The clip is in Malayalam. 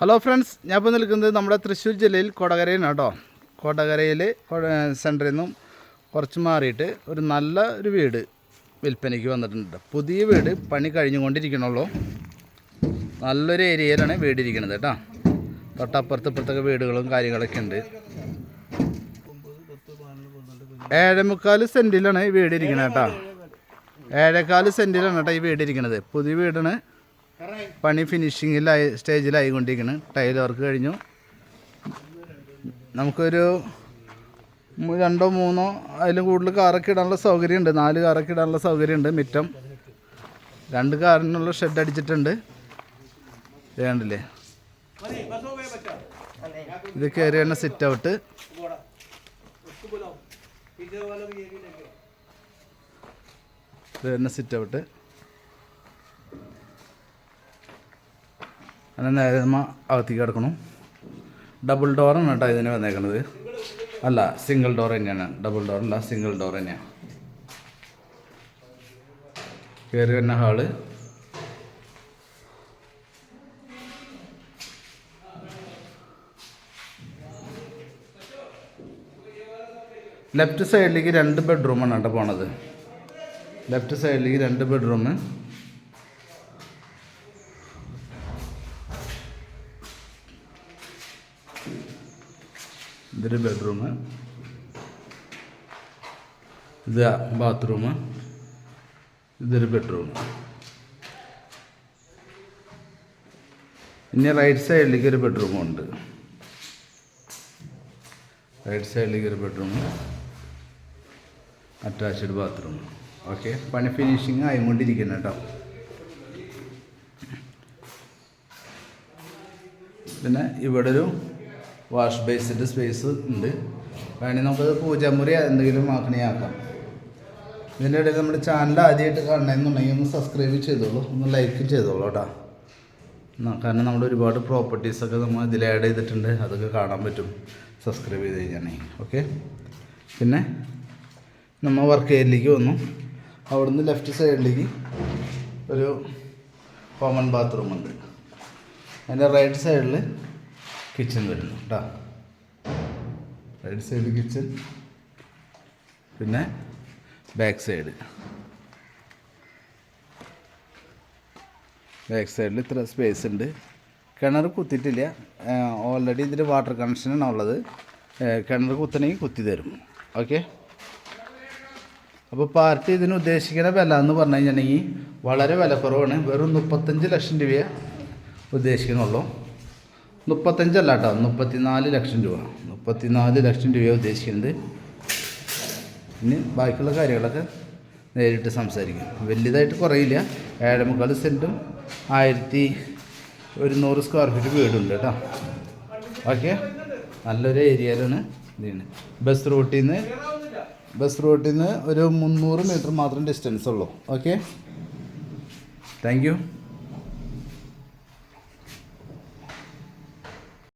ഹലോ ഫ്രണ്ട്സ് ഞാൻ ഇപ്പോൾ നിൽക്കുന്നത് നമ്മുടെ തൃശ്ശൂർ ജില്ലയിൽ കൊടകരയിലാണ് കേട്ടോ. കൊടകരയിൽ സെന്ററിൽ നിന്നും കുറച്ച് മാറിയിട്ട് ഒരു നല്ല ഒരു വീട് വിൽപ്പനയ്ക്ക് വന്നിട്ടുണ്ട് പുതിയ വീട് പണി കഴിഞ്ഞുകൊണ്ടിരിക്കണുള്ളൂ. നല്ലൊരു ഏരിയയിലാണ് വീട് ഇരിക്കുന്നത് കേട്ടോ. തൊട്ടപ്പുറത്ത് ഇപ്പുറത്തൊക്കെ വീടുകളും കാര്യങ്ങളൊക്കെ ഉണ്ട്. ഏഴേമുക്കാൽ സെന്റിലാണ് ഈ വീട് ഇരിക്കുന്നത് കേട്ടോ. ഏഴേക്കാൽ സെന്റിലാണ് കേട്ടോ ഈ വീട് ഇരിക്കുന്നത് പുതിയ വീടാണ്. പണി ഫിനിഷിങ്ങിലായി സ്റ്റേജിലായിക്കൊണ്ടിരിക്കുന്നു ടൈൽ വർക്ക് കഴിഞ്ഞു. നമുക്കൊരു രണ്ടോ മൂന്നോ അതിലും കൂടുതൽ കാറൊക്കെ ഇടാനുള്ള സൗകര്യമുണ്ട് നാല് കാറൊക്കെ ഇടാനുള്ള സൗകര്യമുണ്ട് മിറ്റം. രണ്ട് കാറിനുള്ള ഷെഡ് അടിച്ചിട്ടുണ്ട്. വേണ്ടില്ലേ ഇത് കയറി തന്നെ സിറ്റ് ഔട്ട് ഇത് തന്നെ സിറ്റ് ഔട്ട് അങ്ങനെ നേരെ നമ്മൾ അകത്തേക്ക് കിടക്കണം. ഡബിൾ ഡോറാണ് കേട്ടോ ഇതിന് വന്നേക്കണത്. അല്ല സിംഗിൾ ഡോർ തന്നെയാണ്. ഡബിൾ ഡോർ അല്ല സിംഗിൾ ഡോർ തന്നെയാണ് കയറി വരുന്ന ഹാൾ. ലെഫ്റ്റ് സൈഡിലേക്ക് രണ്ട് ബെഡ്റൂമാണ് കേട്ടോ പോണത്. ലെഫ്റ്റ് സൈഡിലേക്ക് രണ്ട് ബെഡ്റൂം ഇതൊരു ബെഡ്റൂം ഇത് ബാത്റൂം ഇതൊരു ബെഡ്റൂം ഇനി റൈറ്റ് സൈഡിലേക്ക് ഒരു ബെഡ്റൂം ഉണ്ട്. റൈറ്റ് സൈഡിലേക്ക് ഒരു ബെഡ്റൂം അറ്റാച്ച്ഡ് ബാത്റൂം ഓക്കെ പണി ഫിനിഷിങ് ആയിക്കൊണ്ടിരിക്കുന്നു കേട്ടോ. പിന്നെ ഇവിടെ ഒരു വാഷ് ബേസ്ഡ് സ്പേസ് ഉണ്ട്. വേണമെങ്കിൽ നമുക്ക് പൂജാമുറി എന്തെങ്കിലും ആക്കണേ ആക്കാം ഇതിന്റെ ഇടയിൽ നമ്മുടെ ചാനൽ ആദ്യമായിട്ട് കാണണമെന്നുണ്ടെങ്കിൽ ഒന്ന് സബ്സ്ക്രൈബ് ചെയ്തോളൂ. ഒന്ന് ലൈക്ക് ചെയ്തോളൂ കേട്ടോ. കാരണം നമ്മൾ ഒരുപാട് പ്രോപ്പർട്ടീസൊക്കെ നമ്മൾ ഇതിൽ ആഡ് ചെയ്തിട്ടുണ്ട്. അതൊക്കെ കാണാൻ പറ്റും. സബ്സ്ക്രൈബ് ചെയ്ത് കഴിഞ്ഞാണെങ്കിൽ. ഓക്കെ പിന്നെ നമ്മൾ വർക്ക് ഏരിയയിലേക്ക് വന്നു. അവിടുന്ന് ലെഫ്റ്റ് സൈഡിലേക്ക് ഒരു കോമൺ ബാത്റൂം ഉണ്ട്. അതിന്റെ റൈറ്റ് സൈഡിൽ കിച്ചൺ വരുന്നു. കേട്ടോ റൈറ്റ് സൈഡ് കിച്ചൺ പിന്നെ ബാക്ക് സൈഡ് ബാക്ക് സൈഡിൽ ഇത്ര സ്പേസ് ഉണ്ട്. കിണർ കുത്തിയിട്ടില്ല. ഓൾറെഡി ഇതിൽ വാട്ടർ കണക്ഷനാണ് ഉള്ളത്. കിണർ കുത്തണമെങ്കിൽ കുത്തി തരും. ഓക്കെ അപ്പോൾ പാർട്ടി ഇതിന് ഉദ്ദേശിക്കുന്ന വില എന്ന് പറഞ്ഞു കഴിഞ്ഞിട്ടുണ്ടെങ്കിൽ വളരെ വിലക്കുറവാണ്. വെറും മുപ്പത്തഞ്ച് ലക്ഷം രൂപയെ ഉദ്ദേശിക്കുന്നുള്ളൂ. മുപ്പത്തഞ്ചല്ല കേട്ടോ മുപ്പത്തിനാല് ലക്ഷം രൂപ. മുപ്പത്തിനാല് ലക്ഷം രൂപയാണ് ഉദ്ദേശിക്കുന്നത്. ഇനി ബാക്കിയുള്ള കാര്യങ്ങളൊക്കെ നേരിട്ട് സംസാരിക്കും. വലിയതായിട്ട് കുറയില്ല. ഏഴമുക്കാൽ സെന്റും ആയിരത്തി ഒരുന്നൂറ് സ്ക്വയർ ഫീറ്റ് വീടുണ്ട് കേട്ടോ. ഓക്കെ? നല്ലൊരു ഏരിയയിലാണ് ഇതിന് ബസ് റൂട്ടിൽ നിന്ന് ബസ് റൂട്ടിൽ നിന്ന് ഒരു മുന്നൂറ് മീറ്റർ മാത്രം ഡിസ്റ്റൻസ് ഉള്ളൂ. ഓക്കെ? താങ്ക്